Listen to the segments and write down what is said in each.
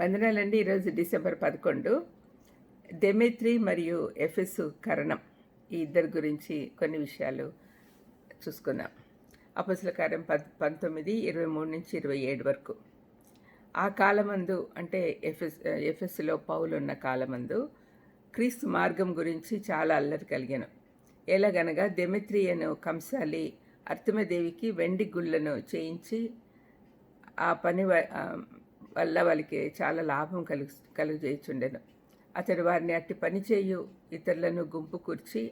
వందనాలండి ఈరోజు డిసెంబర్ పదకొండు. డెమెత్రి మరియు ఎఫెసు కరణం ఈ ఇద్దరి గురించి కొన్ని విషయాలు చూసుకున్నాం అపసుల కార్యం పద్ పంతొమ్మిది ఇరవై మూడు నుంచి ఇరవై ఏడు వరకు. ఆ కాలమందు అంటే ఎఫెస్ ఎఫెస్లో పౌలున్న కాలమందు క్రీస్తు మార్గం గురించి చాలా అల్లరి కలిగాను. ఎలాగనగా దెమిత్రియను కంసాలి అర్తమదేవికి వెండి గుళ్ళను చేయించి ఆ పని వల్ల వాళ్ళకి చాలా లాభం కలుగు కలుగజేయుచుండెను. అతడు వారిని అట్టి పని చేయు ఇతరులను గుంపు కూర్చి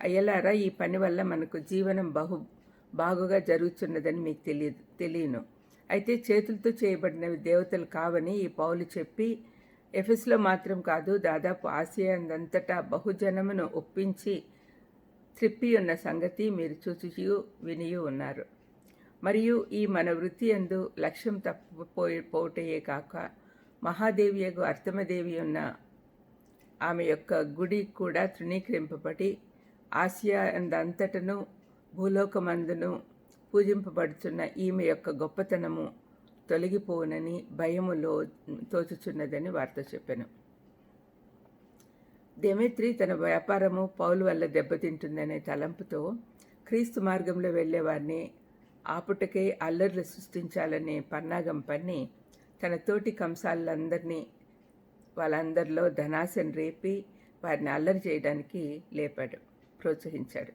అయ్యలారా ఈ పని వల్ల మనకు జీవనం బహు బాగుగా జరుగుతున్నదని మీకు తెలియదు తెలియను. అయితే చేతులతో చేయబడినవి దేవతలు కావని ఈ పౌలు చెప్పి ఎఫెస్లో మాత్రం కాదు దాదాపు ఆసియా అందంతటా బహుజనమును ఒప్పించి త్రిప్పి ఉన్న సంగతి మీరు చూచి వినియు ఉన్నారు మరియు ఈ మన వృత్తి ఎందు లక్ష్యం తప్పిపోయి పోటయే కాక మహాదేవియకు అర్థమదేవి ఉన్న ఆమె యొక్క గుడి కూడా తృణీకరింపబడి ఆసియా అంతటను భూలోకమందును పూజింపబడుచున్న ఈమె యొక్క గొప్పతనము తొలగిపోవునని భయములో తోచుచున్నదని వార్త చెప్పాను. దెమిత్రి తన వ్యాపారము పౌలు వల్ల దెబ్బతింటుందనే తలంపుతో క్రీస్తు మార్గంలో వెళ్ళేవారిని ఆపుటకై అల్లర్లు సృష్టించాలనే పన్నాగం పన్ని తన తోటి కంసాలందరినీ వాళ్ళందరిలో ధనాశను రేపి వారిని అల్లరి చేయడానికి లేపాడు ప్రోత్సహించాడు.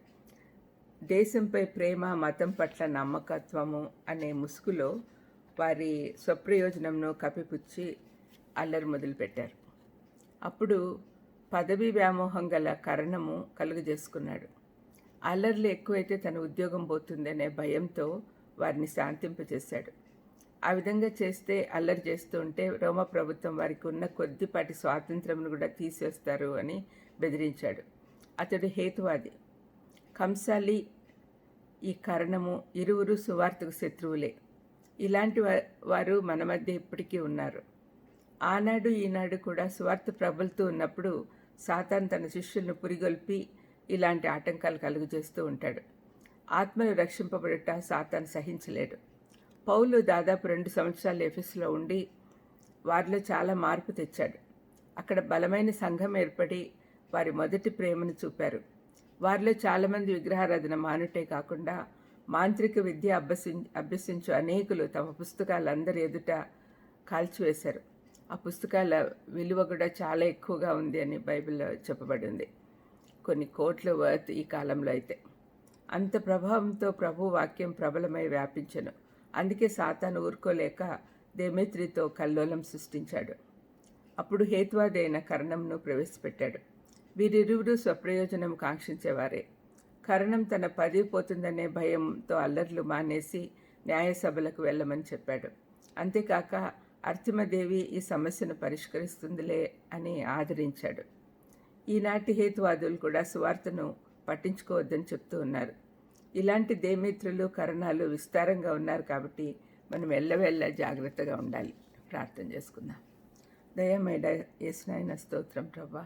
దేశంపై ప్రేమ మతం పట్ల నమ్మకత్వము అనే ముసుగులో వారి స్వప్రయోజనంను కప్పిపుచ్చి అల్లరి మొదలుపెట్టారు. అప్పుడు పదవీ వ్యామోహం గల కరణము కలుగజేసుకున్నాడు. అల్లర్లు ఎక్కువైతే తన ఉద్యోగం పోతుందనే భయంతో వారిని శాంతింపజేశాడు. ఆ విధంగా చేస్తే అల్లరి చేస్తూ ఉంటే రోమ ప్రభుత్వం వారికి ఉన్న కొద్దిపాటి స్వాతంత్రంను కూడా తీసేస్తారు అని బెదిరించాడు. అతడు హేతువాది. కంసాలి ఈ కారణము ఇరువురు సువార్తకు శత్రువులే. ఇలాంటి వారు మన మధ్య ఇప్పటికీ ఉన్నారు. ఆనాడు ఈనాడు కూడా సువార్త ప్రబలుతూ ఉన్నప్పుడు సాతాన్ తన శిష్యులను పురిగొల్పి ఇలాంటి ఆటంకాలు కలుగజేస్తూ ఉంటాడు. ఆత్మను రక్షింపబడుట సాతాను సహించలేడు. పౌలు దాదాపు రెండు సంవత్సరాలు ఎఫెస్లో ఉండి వారిలో చాలా మార్పు తెచ్చాడు. అక్కడ బలమైన సంఘం ఏర్పడి వారి మొదటి ప్రేమను చూపారు. వారిలో చాలామంది విగ్రహారాధన మానుటే కాకుండా మాంత్రిక విద్య అభ్యసి అభ్యసించు అనేకులు తమ పుస్తకాలందరి ఎదుట కాల్చివేశారు. ఆ పుస్తకాల విలువ కూడా చాలా ఎక్కువగా ఉంది అని బైబిల్లో చెప్పబడింది. కొన్ని కోట్ల వర్త్ ఈ కాలంలో అయితే. అంత ప్రభావంతో ప్రభు వాక్యం ప్రబలమై వ్యాపించను. అందుకే సాతాను ఊరుకోలేక దేమేత్రితో కల్లోలం సృష్టించాడు. అప్పుడు హేత్వాదైన కరణంను ప్రవేశపెట్టాడు. వీరిరువురు స్వప్రయోజనం కాంక్షించేవారే. కరణం తన పది పోతుందనే భయంతో అల్లర్లు మానేసి న్యాయసభలకు వెళ్ళమని చెప్పాడు. అంతేకాక అర్తిమదేవి ఈ సమస్యను పరిష్కరిస్తుందిలే అని ఆదరించాడు. ఈనాటి హేతువాదులు కూడా సువార్తను పట్టించుకోవద్దని చెప్తూ ఉన్నారు. ఇలాంటి దేమిత్రులు కరణాలు విస్తారంగా ఉన్నారు కాబట్టి మనం ఎల్లవెల్ల జాగ్రత్తగా ఉండాలి. ప్రార్థన చేసుకుందాం. దయమేడ యేసునాయన స్తోత్రం ప్రభా.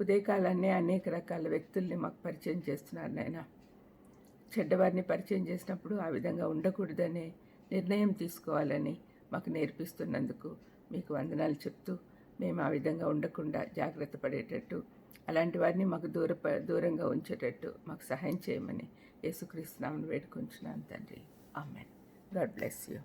ఉదయకాలాన్ని అనేక రకాల వ్యక్తుల్ని మాకు పరిచయం చేస్తున్నారు నాయన. చెడ్డవారిని పరిచయం చేసినప్పుడు ఆ విధంగా ఉండకూడదనే నిర్ణయం తీసుకోవాలని మాకు నేర్పిస్తున్నందుకు మీకు వందనాలు చెప్తూ మేము ఆ విధంగా ఉండకుండా జాగ్రత్త పడేటట్టు అలాంటి వారిని మాకు దూర దూరంగా ఉంచేటట్టు మాకు సహాయం చేయమని యేసుక్రీస్తునామని వేడుకుంటున్నాను తండ్రి. ఆమెన్. God bless you.